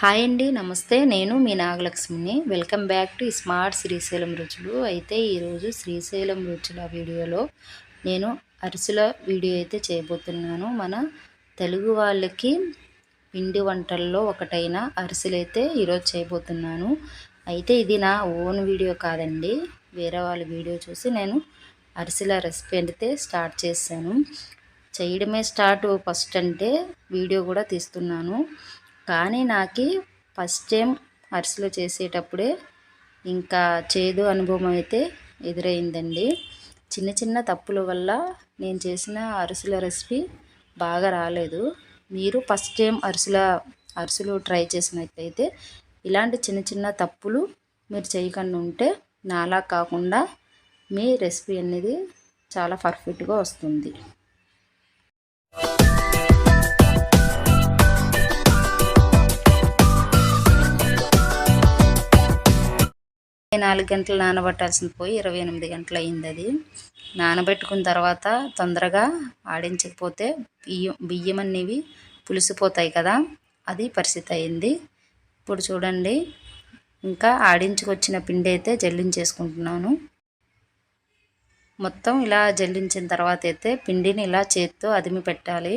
Hi అండి నమస్తే. నేను మీ నాగలక్ష్మిని. Welcome back to smart Srisailam రుచులు. అయితే ఈరోజు శ్రీశైలం రుచుల వీడియోలో నేను అరిసెల వీడియో అయితే చేయబోతున్నాను. మన తెలుగు వాళ్ళకి పిండి వంటల్లో ఒకటైన అరిసెలు అయితే ఈరోజు చేయబోతున్నాను. అయితే ఇది నా ఓన్ వీడియో కాదండి. వేరే వాళ్ళ వీడియో చూసి నేను అరిసెల రెసిపీ అయితే స్టార్ట్ చేశాను చేయడమే స్టార్ట్ ఫస్ట్ అంటే వీడియో కూడా తీస్తున్నాను. కానీ నాకు ఫస్ట్ టైం అరిసెలు చేసేటప్పుడే ఇంకా చేదు అనుభవం అయితే ఎదురైందండి. చిన్న చిన్న తప్పుల వల్ల నేను చేసిన అరిసెల రెసిపీ బాగా రాలేదు. మీరు ఫస్ట్ టైం అరిసెల అరిసెలు ట్రై చేసినట్లయితే ఇలాంటి చిన్న చిన్న తప్పులు మీరు చేయకుండా ఉంటే నాలా కాకుండా మీ రెసిపీ అనేది చాలా పర్ఫెక్ట్గా వస్తుంది. నాలుగు గంటలు నానబెట్టాల్సింది పోయి ఇరవై ఎనిమిది గంటలు అయింది అది నానబెట్టుకున్న తర్వాత తొందరగా ఆడించకపోతే బియ్యం బియ్యం అనేవి పులిసిపోతాయి కదా అది పరిస్థితి అయింది ఇప్పుడు చూడండి ఇంకా ఆడించుకొచ్చిన పిండి అయితే జల్లించేసుకుంటున్నాను. మొత్తం ఇలా జల్లించిన తర్వాత అయితే పిండిని ఇలా చేత్తో అదిమి పెట్టాలి.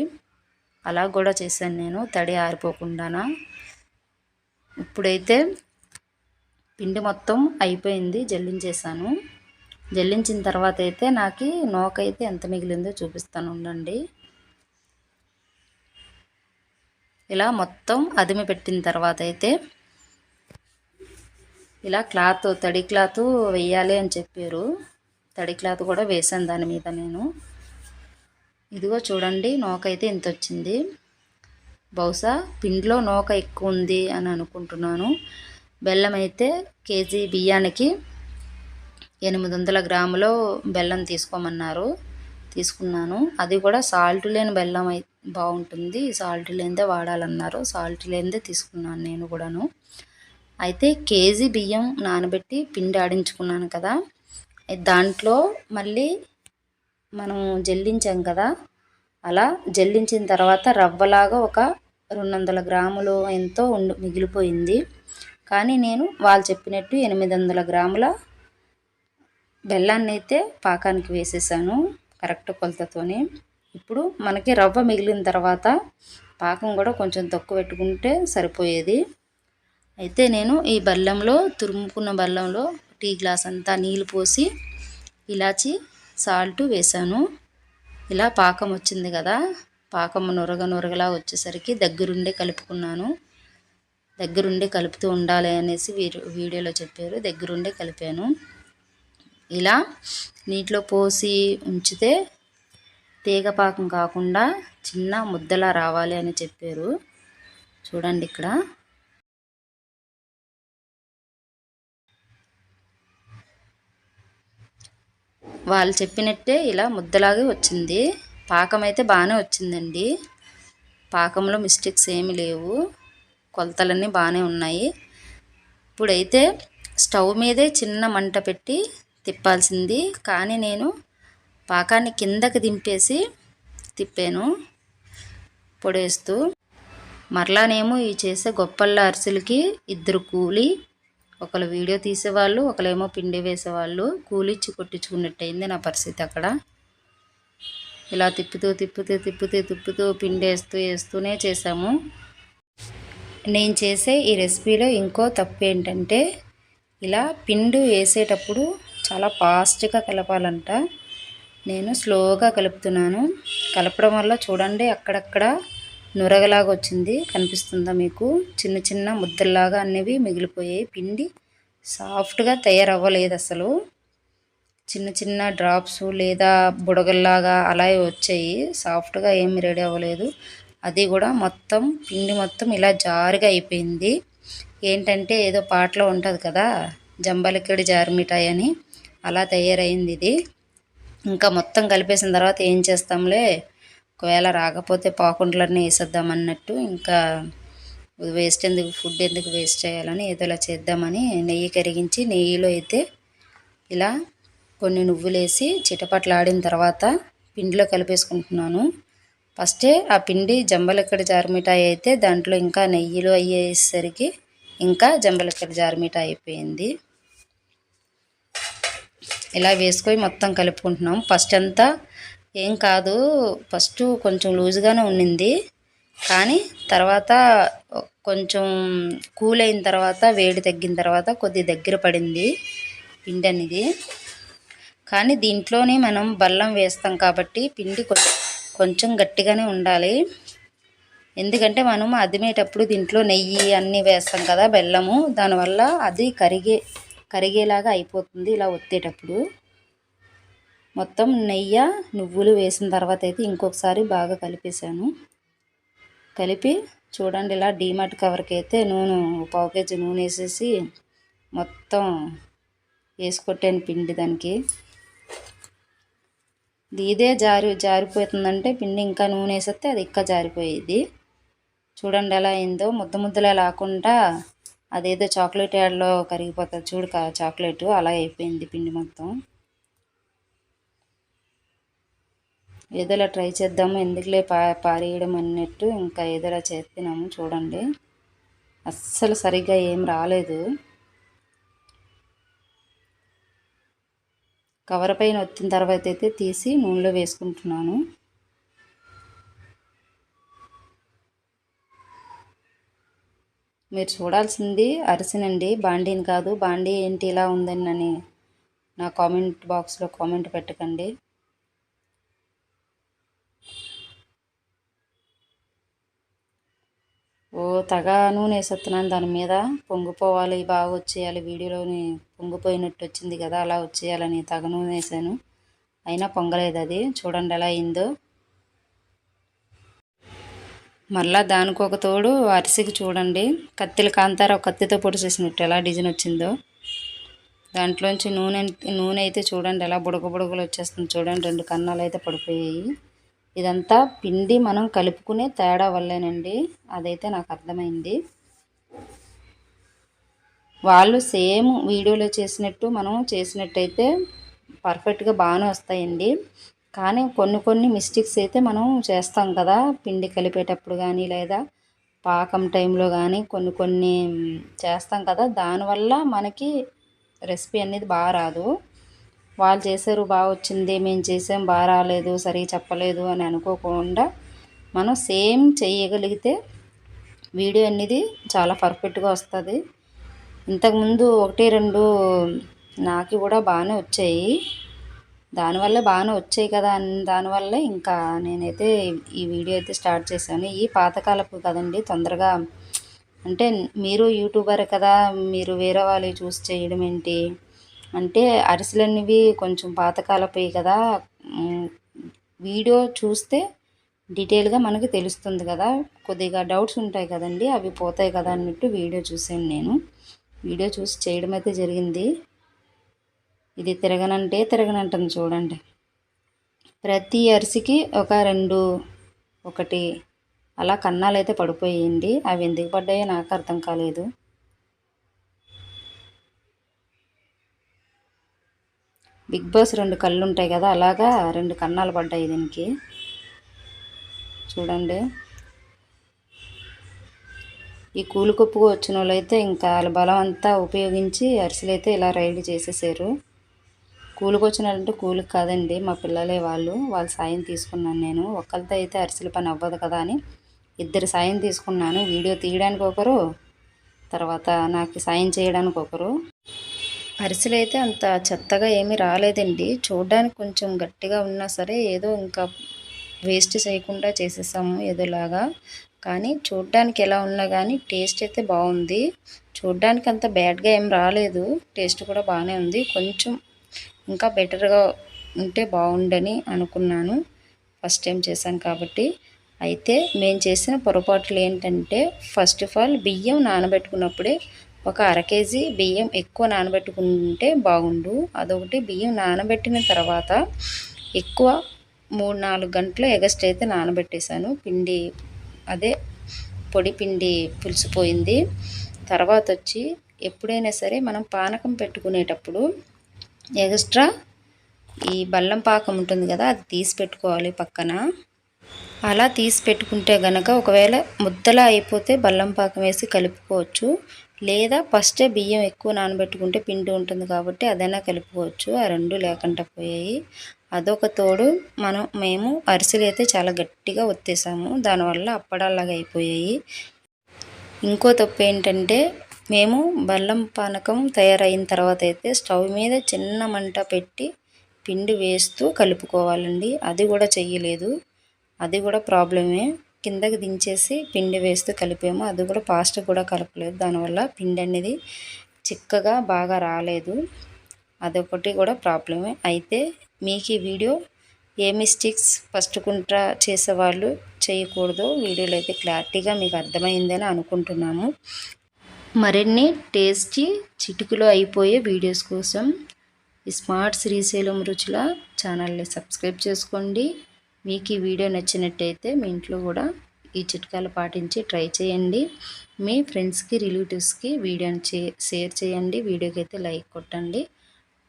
అలా కూడా చేశాను నేను తడి ఆరిపోకుండానా. ఇప్పుడైతే పిండి మొత్తం అయిపోయింది జల్లించేసాను జల్లించిన తర్వాత అయితే నాకు నోకైతే ఎంత మిగిలిందో చూపిస్తాను ఉండండి. ఇలా మొత్తం అదిమి పెట్టిన తర్వాత అయితే ఇలా క్లాత్ తడి క్లాత్ వేయాలి అని చెప్పారు. తడి క్లాత్ కూడా వేసాను దాని మీద నేను. ఇదిగో చూడండి నోక అయితే ఇంత వచ్చింది. బహుశా పిండిలో నోక ఎక్కువ ఉంది అని అనుకుంటున్నాను. బెల్లం అయితే కేజీ బియ్యానికి ఎనిమిది వందల గ్రాములు బెల్లం తీసుకోమన్నారు. తీసుకున్నాను. అది కూడా సాల్ట్ లేని బెల్లం అయి బాగుంటుంది. సాల్ట్ లేనిదే వాడాలన్నారు. సాల్ట్ లేనిదే తీసుకున్నాను నేను కూడాను. అయితే కేజీ బియ్యం నానబెట్టి పిండి ఆడించుకున్నాను కదా. దాంట్లో మళ్ళీ మనం జల్లించాం కదా. అలా జల్లించిన తర్వాత రవ్వలాగా ఒక రెండు వందల గ్రాములు ఎంతో ఉండు మిగిలిపోయింది. కానీ నేను వాళ్ళు చెప్పినట్టు ఎనిమిది వందల గ్రాముల బెల్లాన్ని అయితే పాకానికి వేసేసాను కరెక్ట్ కొలతతోనే. ఇప్పుడు మనకి రవ్వ మిగిలిన తర్వాత పాకం కూడా కొంచెం తక్కువ పెట్టుకుంటే సరిపోయేది. అయితే నేను ఈ బెల్లంలో తురుముకున్న బెల్లంలో టీ గ్లాస్ అంతా నీళ్ళు పోసి ఇలాచి సాల్ట్ వేసాను. ఇలా పాకం వచ్చింది కదా పాకం నురగ నురగలా వచ్చేసరికి దగ్గరుండే కలుపుకున్నాను. దగ్గరుండి కలుపుతూ ఉండాలి అనేసి వీడియోలో చెప్పారు. దగ్గరుండే కలిపాను. ఇలా నీటిలో పోసి ఉంచితే తీగ పాకం కాకుండా చిన్న ముద్దలా రావాలి అని చెప్పారు. చూడండి ఇక్కడ. వాళ్ళు చెప్పినట్టే ఇలా ముద్దలాగే వచ్చింది. పాకం అయితే బాగానే వచ్చిందండి. పాకంలో మిస్టేక్స్ ఏమి లేవు. కొలతలన్నీ బాగానే ఉన్నాయి. ఇప్పుడైతే స్టవ్ మీదే చిన్న మంట పెట్టి తిప్పాల్సింది. కానీ నేను పాకాన్ని కిందకి దింపేసి తిప్పాను పొడేస్తూ. మరలానేమో ఈ చేసే గొప్పల అరిసెలకి ఇద్దరు కూలి ఒకరు వీడియో తీసేవాళ్ళు ఒకరేమో పిండి వేసేవాళ్ళు. కూలిచ్చి కొట్టించుకున్నట్టయింది నా పరిస్థితి అక్కడ. ఇలా తిప్పుతూ తిప్పుతూ తిప్పుతూ తిప్పుతూ పిండి వేస్తూ వేస్తూనే చేసాము నేను చేసే ఈ రెసిపీలో ఇంకో తప్పు ఏంటంటే ఇలా పిండి వేసేటప్పుడు చాలా ఫాస్ట్గా కలపాలంట. నేను స్లోగా కలుపుతున్నాను. కలపడం వల్ల చూడండి అక్కడక్కడ నురగలాగా వచ్చింది. కనిపిస్తుందా మీకు? చిన్న చిన్న ముద్దల్లాగా అనేవి మిగిలిపోయాయి. పిండి సాఫ్ట్గా తయారవ్వలేదు అసలు. చిన్న చిన్న డ్రాప్స్ లేదా బుడగల్లాగా అలా వచ్చాయి. సాఫ్ట్గా ఏమి రెడీ అవ్వలేదు. అది కూడా మొత్తం పిండి మొత్తం ఇలా జారుగా అయిపోయింది. ఏంటంటే ఏదో పాటలో ఉంటుంది కదా జంబలకిడి జారిమిఠాయి అని అలా తయారైంది ఇది. ఇంకా మొత్తం కలిపేసిన తర్వాత ఏం చేస్తాంలే ఒకవేళ రాకపోతే పాకుండలన్నీ వేసేద్దాం అన్నట్టు ఇంకా వేస్ట్ ఎందుకు ఫుడ్ ఎందుకు వేస్ట్ చేయాలని ఏదో ఇలా చేద్దామని నెయ్యి కరిగించి నెయ్యిలో అయితే ఇలా కొన్ని నువ్వులేసి చిటపట్లాడిన తర్వాత పిండిలో కలిపేసుకుంటున్నాను. ఫస్టే ఆ పిండి జంబలక్కడి జారుమిఠాయి అయితే దాంట్లో ఇంకా నెయ్యిలు అయ్యేసరికి ఇంకా జంబలక్కడి జారుమిఠాయి అయిపోయింది. ఇలా వేసుకొని మొత్తం కలుపుకుంటున్నాం. ఫస్ట్ అంతా ఏం కాదు ఫస్ట్ కొంచెం లూజ్గానే ఉండింది కానీ తర్వాత కొంచెం కూల్ అయిన తర్వాత వేడి తగ్గిన తర్వాత కొద్ది దగ్గర పడింది పిండి అనేది కానీ దీంట్లోనే మనం బల్లం వేస్తాం కాబట్టి పిండి కొంచెం కొంచెం గట్టిగానే ఉండాలి. ఎందుకంటే మనం అదిమేటప్పుడు దీంట్లో నెయ్యి అన్నీ వేస్తాం కదా బెల్లము. దానివల్ల అది కరిగే కరిగేలాగా అయిపోతుంది ఇలా ఒత్తేటప్పుడు. మొత్తం నెయ్యి నువ్వులు వేసిన తర్వాత అయితే ఇంకొకసారి బాగా కలిపేశాను. కలిపి చూడండి ఇలా డీమార్ట్ కవర్కి అయితే నూనె పావు కేజీ నూనె వేసేసి మొత్తం వేసుకొట్టాను పిండి దానికి. ఇదే జారి జారిపోతుందంటే పిండి ఇంకా నూనె వేసేస్తే అది ఇంకా జారిపోయేది. చూడండి ఎలా అయిందో. ముద్ద ముద్దలా లేకుండా అదేదో చాక్లెట్ యాడ్లో కరిగిపోతుంది. చూడు చాక్లెట్ అలా అయిపోయింది పిండి మొత్తం. ఏదోలా ట్రై చేద్దాము ఎందుకులే పా పారేయడం అన్నట్టు ఇంకా ఏదోలా చేస్తున్నాము చూడండి. అస్సలు సరిగ్గా ఏం రాలేదు. కవర్ పైన వచ్చిన తర్వాత అయితే తీసి నూనెలో వేసుకుంటున్నాను. మీరు చూడాల్సింది అరిసినండి బాండీని కాదు బాండీ ఏంటి ఇలా ఉందని నా కామెంట్ బాక్స్లో కామెంట్ పెట్టకండి. ఓ తగ నూనె వేసేస్తున్నాను దాని మీద. పొంగిపోవాలి బాగా వచ్చేయాలి. వీడియోలోని పొంగిపోయినట్టు వచ్చింది కదా అలా వచ్చేయాలని తగ నూనె వేసాను. అయినా పొంగలేదు అది. చూడండి ఎలా అయిందో. మళ్ళా దానికి ఒక తోడు అరిసికి చూడండి. కత్తిల కాంతార కత్తితో పొడిచేసినట్టు ఎలా డిజైన్ వచ్చిందో. దాంట్లోంచి నూనె నూనె అయితే చూడండి ఎలా బుడగ బుడగలు వచ్చేస్తుంది. చూడండి రెండు కన్నాలు అయితే పడిపోయాయి. ఇదంతా పిండి మనం కలుపుకునే తేడా వల్లేనండి. అదైతే నాకు అర్థమైంది. వాళ్ళు సేమ్ వీడియోలో చేసినట్టు మనం చేసినట్టయితే పర్ఫెక్ట్గా బాగానే వస్తాయండి. కానీ కొన్ని కొన్ని మిస్టేక్స్ అయితే మనం చేస్తాం కదా పిండి కలిపేటప్పుడు కానీ లేదా పాకం టైంలో కానీ కొన్ని కొన్ని చేస్తాం కదా. దానివల్ల మనకి రెసిపీ అనేది బాగా రాదు. వాళ్ళు చేశారు బాగా వచ్చింది మేము చేసాం బాగా రాలేదు సరిగా చెప్పలేదు అని అనుకోకుండా మనం సేమ్ చేయగలిగితే వీడియో అనేది చాలా పర్ఫెక్ట్గా వస్తుంది. ఇంతకుముందు ఒకటి రెండు నాకు కూడా బాగానే వచ్చాయి. దానివల్ల బాగానే వచ్చాయి కదా అని దానివల్ల ఇంకా నేనైతే ఈ వీడియో అయితే స్టార్ట్ చేశాను. ఈ పాతకాలపు కదండి తొందరగా అంటే మీరు యూట్యూబర్ కదా మీరు వేరే వాళ్ళు చూసి చేయడం ఏంటి? అంటే అరిసెలు అనేవి కొంచెం పాతకాలపోయి కదా. వీడియో చూస్తే డీటెయిల్గా మనకి తెలుస్తుంది కదా. కొద్దిగా డౌట్స్ ఉంటాయి కదండి. అవి పోతాయి కదా అన్నట్టు వీడియో చూసాను నేను. వీడియో చూసి చేయడం అయితే జరిగింది. ఇది తిరగనంటే తిరగనంటుంది చూడండి. ప్రతి అరిసికి ఒక రెండు ఒకటి అలా కన్నాలు అయితే పడిపోయింది. అవి ఎందుకు పడ్డాయో నాకు అర్థం కాలేదు. బిగ్ బాస్ రెండు కళ్ళు ఉంటాయి కదా అలాగా రెండు కన్నాలు పడ్డాయి దీనికి. చూడండి. ఈ కూలికొప్పుకు వచ్చిన వాళ్ళైతే ఇంకా వాళ్ళ బలం అంతా ఉపయోగించి అరిసెలు అయితే ఇలా రైడ్ చేసేసారు. కూలికి వచ్చినారంటే కూలికి కాదండి మా పిల్లలే వాళ్ళు. వాళ్ళ సాయం తీసుకున్నాను నేను. ఒక్కరితో అయితే అరిసెల పని అవ్వదు కదా అని ఇద్దరు సాయం తీసుకున్నాను. వీడియో తీయడానికి ఒకరు తర్వాత నాకు సాయం చేయడానికి ఒకరు అరిసెలు అయితే అంత చెత్తగా ఏమీ రాలేదండి. చూడడానికి కొంచెం గట్టిగా ఉన్నా సరే ఏదో ఇంకా వేస్ట్ చేయకుండా చేసేసాము ఏదోలాగా. కానీ చూడ్డానికి ఎలా ఉన్నా కానీ టేస్ట్ అయితే బాగుంది. చూడ్డానికి అంత బ్యాడ్గా ఏం రాలేదు. టేస్ట్ కూడా బాగానే ఉంది. కొంచెం ఇంకా బెటర్గా ఉంటే బాగుండని అనుకున్నాను. ఫస్ట్ టైం చేశాను కాబట్టి. అయితే మేము చేసిన పొరపాట్లు ఏంటంటే ఫస్ట్ ఆఫ్ ఆల్ బియ్యం నానబెట్టుకున్నప్పుడే ఒక అర కేజీ బియ్యం ఎక్కువ నానబెట్టుకుంటే బాగుండు. అదొకటి బియ్యం నానబెట్టిన తర్వాత ఎక్కువ మూడు నాలుగు గంటలు ఎగస్ట్ అయితే నానబెట్టేశాను. పిండి అదే పొడి పిండి పులిసిపోయింది. తర్వాత వచ్చి ఎప్పుడైనా సరే మనం పానకం పెట్టుకునేటప్పుడు ఎగస్ట్రా ఈ బల్లం పాకం ఉంటుంది కదా అది తీసి పెట్టుకోవాలి పక్కన. అలా తీసి పెట్టుకుంటే గనక ఒకవేళ ముద్దలా అయిపోతే బల్లం పాకం వేసి కలుపుకోవచ్చు. లేదా ఫస్టే బియ్యం ఎక్కువ నానబెట్టుకుంటే పిండి ఉంటుంది కాబట్టి అదైనా కలుపుకోవచ్చు. ఆ రెండు లేకుండా పోయాయి. అదొక తోడు మనం మేము అరిసెలు అయితే చాలా గట్టిగా ఒత్తేసాము. దానివల్ల అప్పడాలాగా అయిపోయాయి. ఇంకో తప్పు ఏంటంటే మేము బెల్లం పానకం తయారైన తర్వాత అయితే స్టవ్ మీద చిన్న మంట పెట్టి పిండి వేస్తూ కలుపుకోవాలండి. అది కూడా చెయ్యలేదు. అది కూడా ప్రాబ్లమే. కిందకి దించేసి పిండి వేస్తూ కలిపాము. అది కూడా ఫాస్ట్ కూడా కలపలేదు. దానివల్ల పిండి అనేది చిక్కగా బాగా రాలేదు. అదొకటి కూడా ప్రాబ్లమే అయితే మీకు ఈ వీడియో ఏ మిస్టేక్స్ ఫస్ట్ కుంట్రా చేసేవాళ్ళు చేయకూడదు వీడియోలో అయితే క్లారిటీగా మీకు అర్థమైందని అనుకుంటున్నాము. మరిన్ని టేస్టీ చిటుకులో అయిపోయే వీడియోస్ కోసం ఈ స్మార్ట్ శ్రీశైలం రుచుల ఛానల్ని సబ్స్క్రైబ్ చేసుకోండి. మీకు ఈ వీడియో నచ్చినట్టయితే మీ ఇంట్లో కూడా ఈ చిట్కాలు పాటించి ట్రై చేయండి. మీ ఫ్రెండ్స్కి రిలేటివ్స్కి వీడియోని షేర్ చేయండి. వీడియోకి అయితే లైక్ కొట్టండి.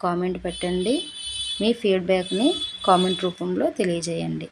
కామెంట్ పెట్టండి. మీ ఫీడ్బ్యాక్ని కామెంట్ రూపంలో తెలియజేయండి.